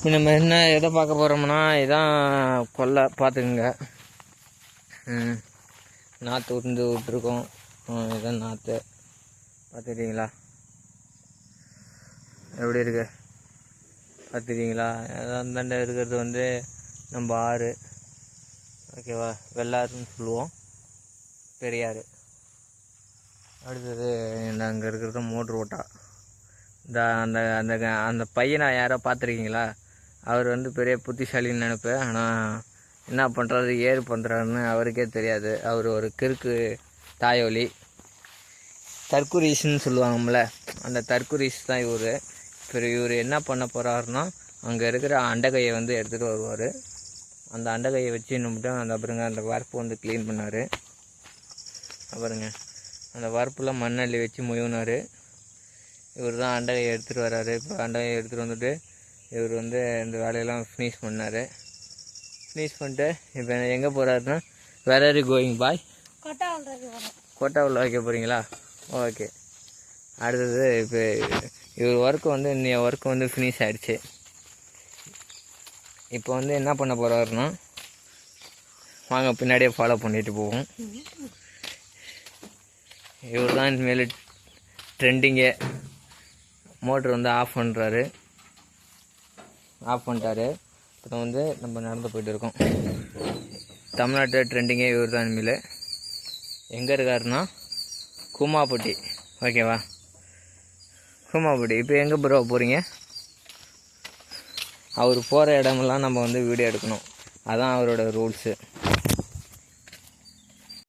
இப்போ நம்ம என்ன எதை பார்க்க போகிறோம்னா இதான் கொல்லை பார்த்துக்குங்க. ம் நாற்று உருந்து விட்டுருக்கோம். இதான் நாற்று பார்த்துக்கிட்டீங்களா? எப்படி இருக்கு? பார்த்துக்கிட்டீங்களா? அந்தாண்ட இருக்கிறது வந்து நம்ம ஆறு. ஓகேவா? வெள்ளாறுன்னு சொல்லுவோம். பெரியாறு. அடுத்தது அங்கே இருக்கிறது மோட்ரு ஓட்டா. இந்த அந்த அந்த க- அந்த பையனை யாரோ பார்த்துருக்கீங்களா? அவர் வந்து பெரிய புத்திசாலின்னு நினைப்பேன். ஆனால் என்ன பண்ணுறாரு ஏறு பண்ணுறாருன்னு அவருக்கே தெரியாது. அவர் ஒரு கிறுக்கு தாயோலி. தற்குரீஸ்ன்னு சொல்லுவாங்கல்ல அந்த தற்குரீஸ் தான் இவர். இப்போ இவர் என்ன பண்ண போகிறாருன்னா அங்கே இருக்கிற அண்டகையை வந்து எடுத்துகிட்டு வருவார். அந்த அண்டகையை வச்சு என்ன அந்த அப்புறங்க அந்த வரப்பு வந்து க்ளீன் பண்ணார். அப்புறங்க அந்த வரப்பில் மண்ணள்ளி வச்சு முழுவினார் இவர் தான் அண்டகையை எடுத்துகிட்டு வர்றாரு இப்போ அண்டகையை எடுத்துகிட்டு வந்துட்டு இவர் வந்து இந்த வேலையெல்லாம் ஃபினிஷ் பண்ணார். ஃபினிஷ் பண்ணிட்டு இப்போ எங்கே போகிறாருன்னா வேர் ஆர் கோயிங் பாய் கொட்டை கோட்டாவில் வைக்க போகிறீங்களா ஓகே அடுத்தது இப்போ இவர் ஒர்க்கு வந்து இந்த ஒர்க்கு வந்து ஃபினிஷ் ஆயிடுச்சு. இப்போ வந்து என்ன பண்ண போகிறாருன்னா வாங்க பின்னாடியே ஃபாலோ பண்ணிட்டு போவோம். இவர் தான் இனிமேல் ட்ரெண்டிங்கே மோட்ரு வந்து ஆஃப் பண்ணுறாரு ஆஃப் பண்ணிட்டாரு. இப்போ வந்து நம்ம நடந்து போயிட்டு இருக்கோம். தமிழ்நாட்டு ட்ரெண்டிங்கே இவர் தான் இனிமேல் எங்கே இருக்காருன்னா கூமாப்பட்டி ஓகேவா கூமாப்பட்டி இப்போ எங்கே ப்ரோ போகிறீங்க அவர் போகிற இடமெல்லாம் நம்ம வந்து வீடியோ எடுக்கணும். அதான் அவரோட ரூல்ஸு